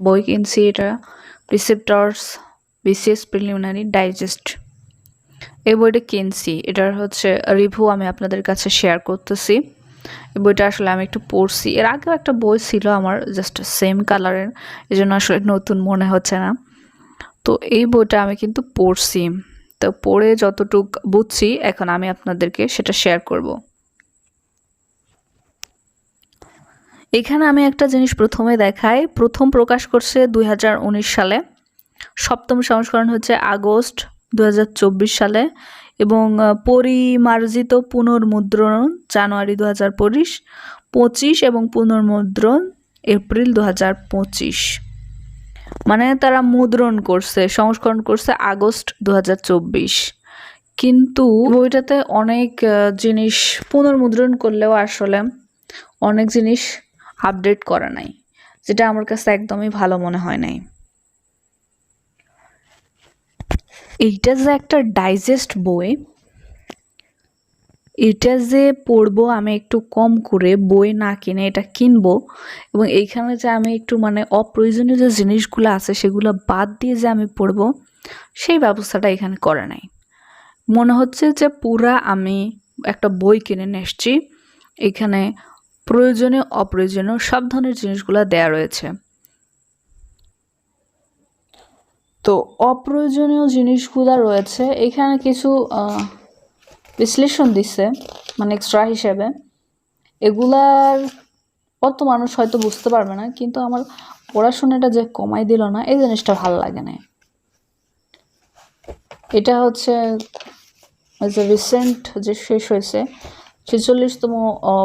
বই কিনছি এটা প্রিসেপ্টর্স বিসিএস প্রিলিমিনারি ডাইজেস্ট এই বইটা কিনছি। এটার হচ্ছে রিভিউ আমি আপনাদের কাছে শেয়ার করতেছি। এই বইটা আসলে আমি একটু পড়ছি। এর আগেও একটা বই ছিল আমার জাস্ট সেম কালারের এই জন্য আসলে নতুন মনে হচ্ছে না। তো এই বইটা আমি কিন্তু পড়ছি। তো পড়ে যতটুক বুঝছি, এখন আমি আপনাদেরকে সেটা শেয়ার করব। এখানে আমি একটা জিনিস প্রথমে দেখাই। প্রথম প্রকাশ করছে দুই হাজার উনিশ সালে। সপ্তম সংস্করণ হচ্ছে আগস্ট দু হাজার চব্বিশ সালে এবং পরিমার্জিত পুনর্মুদ্রণ জানুয়ারি দু হাজার পঁচিশ এবং পুনর্মুদ্রণ এপ্রিল দু হাজার পঁচিশ। মানে তারা মুদ্রণ করছে, সংস্করণ করছে আগস্ট দু হাজার চব্বিশ। কিন্তু বইটাতে অনেক জিনিস পুনর্মুদ্রণ করলেও আসলে অনেক জিনিস আপডেট করা নাই, যেটা আমার কাছে একদমই ভালো মনে হয় নাই। এইটা যে একটা ডাইজেস্ট বই, এটা যে পড়ব আমি একটু কম করে, বই না কিনে এটা কিনবো, এবং এইখানে যে আমি একটু মানে অপ্রয়োজনীয় যে জিনিসগুলো আছে সেগুলো বাদ দিয়ে যে আমি পড়ব, সেই ব্যবস্থাটা এখানে করে নাই। মনে হচ্ছে যে পুরা আমি একটা বই কিনে নিয়ে এসছি, এখানে প্রয়োজনীয়, অপ্রয়োজনীয়, সব ধরনের জিনিসগুলো দেয়া রয়েছে। তো অপ্রয়োজনীয় জিনিসগুলো রয়েছে। এখানে কিছু বিশ্লেষণ দিচ্ছে মানে এক্সট্রা হিসেবে। এগুলার অত মানুষ হয়তো বুঝতে পারবে না, কিন্তু আমার পড়াশোনাটা যে কমাই দিল না, এই জিনিসটা ভালো লাগে না। এটা হচ্ছে রিসেন্ট যে শেষ হয়েছে ছেচল্লিশতম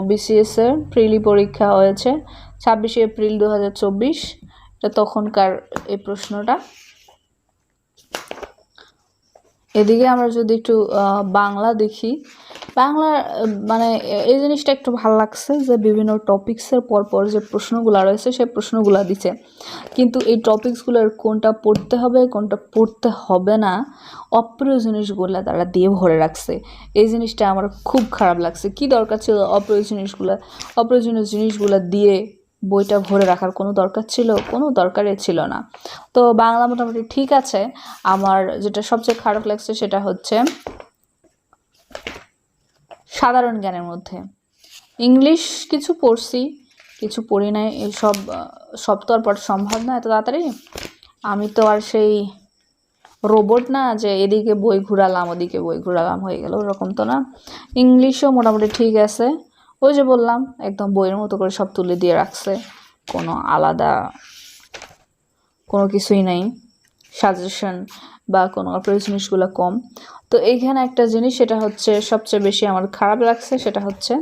বিসিএস এর প্রিলি পরীক্ষা হয়েছে, ছাব্বিশে এপ্রিল দু হাজার চব্বিশ। এটা তখনকার এই প্রশ্নটা। এদিকে আমরা যদি একটু বাংলা দেখি বাংলা মানে এই জিনিসটা একটু ভালো লাগছে যে বিভিন্ন টপিক্সের পর পর যে প্রশ্নগুলো রয়েছে সেই প্রশ্নগুলো দিচ্ছে কিন্তু এই টপিকসগুলোর কোনটা পড়তে হবে, কোনটা পড়তে হবে না, অপ্রিয় জিনিসগুলো তারা দিয়ে ভরে রাখছে। এই জিনিসটা আমার খুব খারাপ লাগছে। কি দরকার ছিল অপ্রিয় জিনিসগুলো? অপ্রয়োজনীয় জিনিসগুলো দিয়ে বইটা ভরে রাখার কোনো দরকার ছিল? কোনো দরকারই ছিল না। তো বাংলা মোটামুটি ঠিক আছে। আমার যেটা সবচেয়ে খারাপ লাগছে সেটা হচ্ছে সাধারণ জ্ঞানের মধ্যে। ইংলিশ কিছু পড়ছি, কিছু পড়ি নাই, এই সব সব তো আর পড়া সম্ভব না এত তাড়াতাড়ি। আমি তো আর সেই রোবট না যে এদিকে বই ঘুরালাম, ওদিকে বই ঘুরালাম, হয়ে গেল, ওরকম তো না। ইংলিশও মোটামুটি ঠিক আছে। ওই যে বললাম, একদম বইয়ের মতো করে সব তুলে দিয়ে রাখছে। কোনো আলাদা কোনো কিছুই নাই। সাজেশন বা কোনো জিনিসগুলো কম। তো এইখানে একটা জিনিস, সেটা হচ্ছে সবচেয়ে বেশি আমার খারাপ লাগছে, সেটা হচ্ছে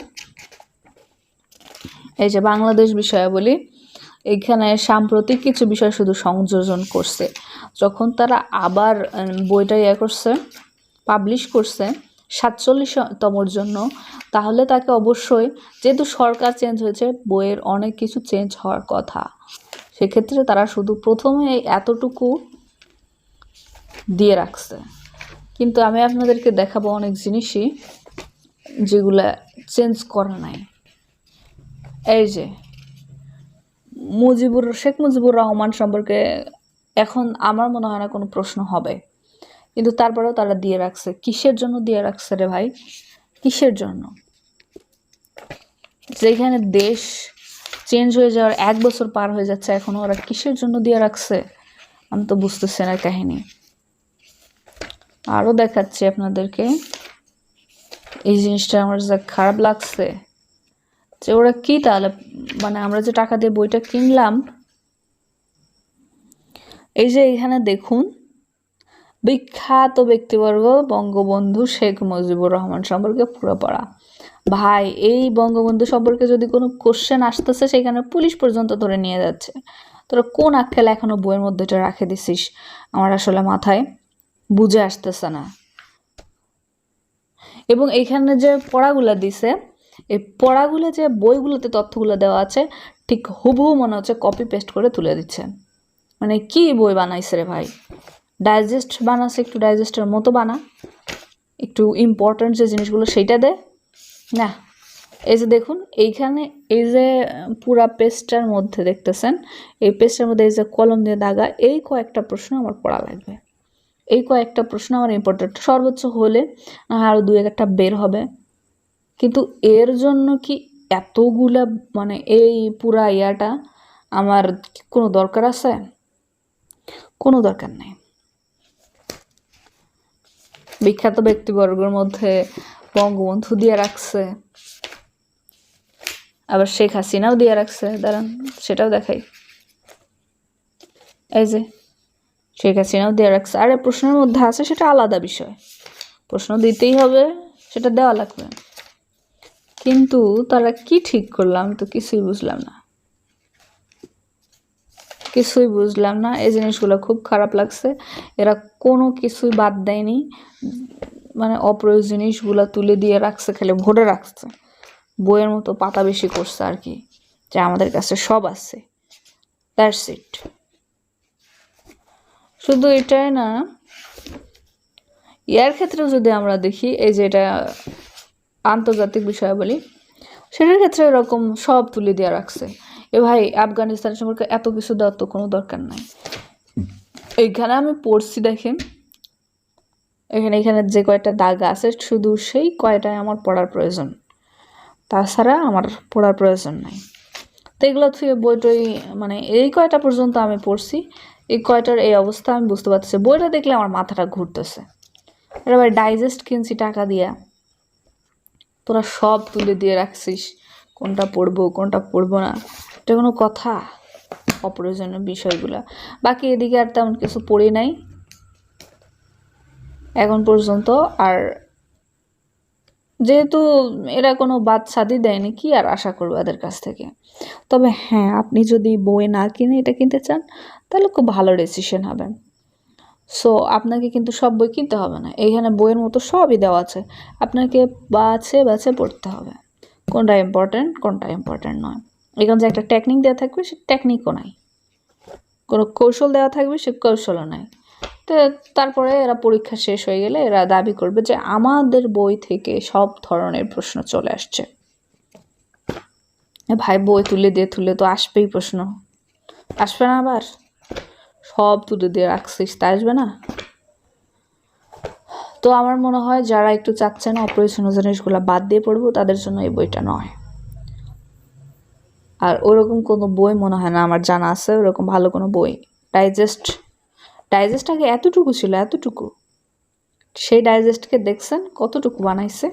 এই যে বাংলাদেশ বিষয়ে বলি এখানে সাম্প্রতিক কিছু বিষয় শুধু সংযোজন করছে। যখন তারা আবার বইটা ইয়ে করছে পাবলিশ করছে সাতচল্লিশতমর জন্য, তাহলে তাকে অবশ্যই, যেহেতু সরকার চেঞ্জ হয়েছে, বইয়ের অনেক কিছু চেঞ্জ হওয়ার কথা। সেক্ষেত্রে তারা শুধু প্রথমে এতটুকু দিয়ে রাখছে। কিন্তু আমি আপনাদেরকে দেখাবো অনেক জিনিসই যেগুলা চেঞ্জ করা নাই। এই যে, মুজিবুর, শেখ মুজিবুর রহমান সম্পর্কে এখন আমার মনে হয় না কোনো প্রশ্ন হবে। কিন্তু তারপরেও তারা দিয়ে রাখছে। কিসের জন্য দিয়ে রাখছে রে ভাই? কিসের জন্য? যেখানে দেশ চেঞ্জ হয়ে যাওয়ার এক বছর পার হয়ে যাচ্ছে, এখনও ওরা কিসের জন্য দিয়ে রাখছে? আমি তো বুঝতেছি না কাহিনী। আরও দেখাচ্ছি আপনাদেরকে। এই জিনিসটা আমার যা খারাপ লাগছে যে ওরা কি তাহলে মানে আমরা যে টাকা দিয়ে বইটা কিনলাম, এই যে এখানে দেখুন, বিখ্যাত ব্যক্তিবর্গ বঙ্গবন্ধু শেখ মুজিবুর রহমান সম্পর্কে পুরো পড়া। ভাই, এই বঙ্গবন্ধু সম্পর্কে যদি কোনো কোশ্চেন আসতেছে, সেখানে পুলিশ পর্যন্ত ধরে নিয়ে যাচ্ছে। তোরা কোন আক্কেল এখনও বইয়ের মধ্যে এটা রাখে দিছিস? আমার আসলে মাথায় বুঝে আসতেছে না। এবং এখানে যে পড়াগুলো দিছে, এই পড়াগুলো যে বইগুলোতে তথ্যগুলো দেওয়া আছে, ঠিক হুবহু মনে হচ্ছে কপি পেস্ট করে তুলে দিচ্ছে। মানে কি বই বানাইছে রে ভাই? ডাইজেস্ট বানাচ্ছে একটু ডাইজেস্টের মতো বানা। একটু ইম্পর্ট্যান্ট যে জিনিসগুলো সেইটা দে। না, এই যে দেখুন, এইখানে এই যে পুরা পেজটার মধ্যে দেখতেছেন, এই পেজটার মধ্যে এই যে কলম দিয়ে দাগা, এই কয়েকটা প্রশ্ন আমার পড়া লাগবে। এই কয়েকটা প্রশ্ন আমার ইম্পর্টেন্ট সর্বোচ্চ হলে না আরও দু একটা বের হবে। কিন্তু এর জন্য কি এতগুলা মানে এই পুরা ইয়াটা আমার কোনো দরকার আছে? কোনো দরকার নেই। বিখ্যাত ব্যক্তিবর্গের মধ্যে বঙ্গবন্ধু দিয়ে রাখছে। আবার শেখ হাসিনাও দিয়ে রাখছে। দাঁড়ান, সেটাও দেখাই। এই যে শেখ হাসিনাও দেওয়া রাখছে আরে প্রশ্নের মধ্যে আছে, সেটা আলাদা বিষয়। প্রশ্ন দিতেই হবে, সেটা দেওয়া লাগবে। কিন্তু তারা কি ঠিক করলাম তো কিছুই বুঝলাম না। কিছুই বুঝলাম না, এই জিনিসগুলো খুব খারাপ লাগছে। এরা কোনো কিছুই বাদ দেয়নি। মানে অপ্রয়োজন জিনিসগুলো তুলে দিয়ে রাখছে, খেলে ভরে রাখছে। বইয়ের মতো পাতা বেশি করছে আর কি, যে আমাদের কাছে সব আছে। দ্যাটস ইট শুধু এটাই না, ইয়ার ক্ষেত্রেও যদি আমরা দেখি, এই যে এটা আন্তর্জাতিক বিষয় বলি, সেটার ক্ষেত্রে এরকম সব তুলে দিয়ে রাখছে। এ ভাই, আফগানিস্তান সম্পর্কে এত কিছু দেওয়ার তো কোনো দরকার নাই। এইখানে আমি পড়ছি, দেখেন। এখানে এখানে যে কয়টা দাগ আছে, শুধু সেই কয়টায় আমার পড়ার প্রয়োজন। তাছাড়া আমার পড়ার প্রয়োজন নাই। তো এগুলো থুয়ে বইটই মানে এই কয়টা পর্যন্ত আমি পড়ছি এই কয়টার এই অবস্থা আমি বুঝতে পারতেছি। বইটা দেখলে আমার মাথাটা ঘুরতেছে। ভাই ডাইজেস্ট কিনছি টাকা দিয়া। তোরা সব তুলে দিয়ে রাখছিস। কোনটা পড়ব কোনটা পড়ব না। এটা কোনো কথা? অপ্রয়োজনীয় বিষয়গুলো। বাকি এদিকে আর তেমন কিছু পড়ে নাই। এখন পর্যন্ত আর যেহেতু এরা কোনো বাদ সাদি দেয়নি, কি আর আশা করব এদের কাছ থেকে? তবে হ্যাঁ আপনি যদি বই না কিনে এটা কিনতে চান তাহলে খুব ভালো ডিসিশন হবে। সো আপনাকে কিন্তু সব বই কিনতে হবে না। এইখানে বইয়ের মতো সবই দেওয়া আছে। আপনাকে বাছে বাছে পড়তে হবে। কোনটা ইম্পর্ট্যান্ট কোনটা ইম্পর্ট্যান্ট নয়। এখানে যে একটা টেকনিক দেওয়া থাকবে, সে টেকনিকও নাই। কোনো কৌশল দেওয়া থাকবে, সে কৌশলও নাই। তো তারপরে এরা পরীক্ষা শেষ হয়ে গেলে এরা দাবি করবে যে আমাদের বই থেকে সব ধরনের প্রশ্ন চলে আসছে। ভাই, বই তুলে দিয়ে তুলে তো আসবেই প্রশ্ন। আসবে না আবার? সব তুলে দিয়ে রাখছিস তা আসবে না? তো আমার মনে হয় যারা একটু চাচ্ছে চাচ্ছেন অপ্রয়োজনীয় জিনিসগুলো বাদ দিয়ে পড়ব, তাদের জন্য এই বইটা নয়। আর ওরকম কোনো বই মনে হয় না, আমার জানা আছে ওরকম ভালো কোনো বই। ডাইজেস্ট ডাইজেস্ট আগে এতটুকু ছিল, এতটুকু। সেই ডাইজেস্টকে দেখছেন কতটুকু বানাইছে,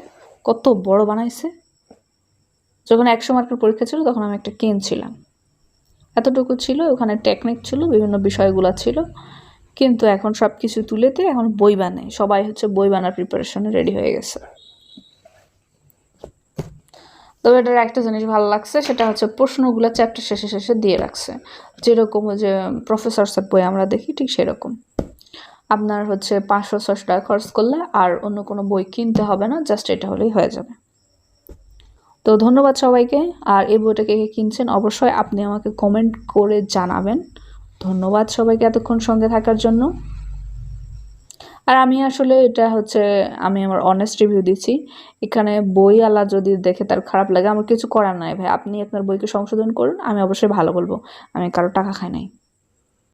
কত বড় বানাইছে? যখন একশো মার্কের পরীক্ষা ছিল, তখন আমি একটা কিনছিলাম। এতটুকু ছিল, ওখানে টেকনিক ছিল, বিভিন্ন বিষয়গুলো ছিল। কিন্তু এখন সব কিছু তুলেতে এখন বই বানায় সবাই হচ্ছে বই বানার প্রিপারেশনে রেডি হয়ে গেছে। তবে এটার একটা জিনিস ভালো লাগছে, সেটা হচ্ছে প্রশ্নগুলো চ্যাপ্টার শেষে শেষে দিয়ে রাখছে। যেরকম যে প্রফেসরসের বই আমরা দেখি, ঠিক সেরকম। আপনার হচ্ছে পাঁচশো ছশো টাকা খরচ করলে আর অন্য কোনো বই কিনতে হবে না জাস্ট এটা হলেই হয়ে যাবে। তো ধন্যবাদ সবাইকে। আর এই বইটা কে কিনছেন অবশ্যই আপনি আমাকে কমেন্ট করে জানাবেন। ধন্যবাদ সবাইকে এতক্ষণ সঙ্গে থাকার জন্য। আর আমি আসলে এটা হচ্ছে, আমি আমার অনেস্ট রিভিউ দিচ্ছি। এখানে বই আলা যদি দেখে তার খারাপ লাগে, আমার কিছু করার নাই ভাই। আপনি আপনার বইকে সংশোধন করুন, আমি অবশ্যই ভালো বলব। আমি কারও টাকা খাই নাই।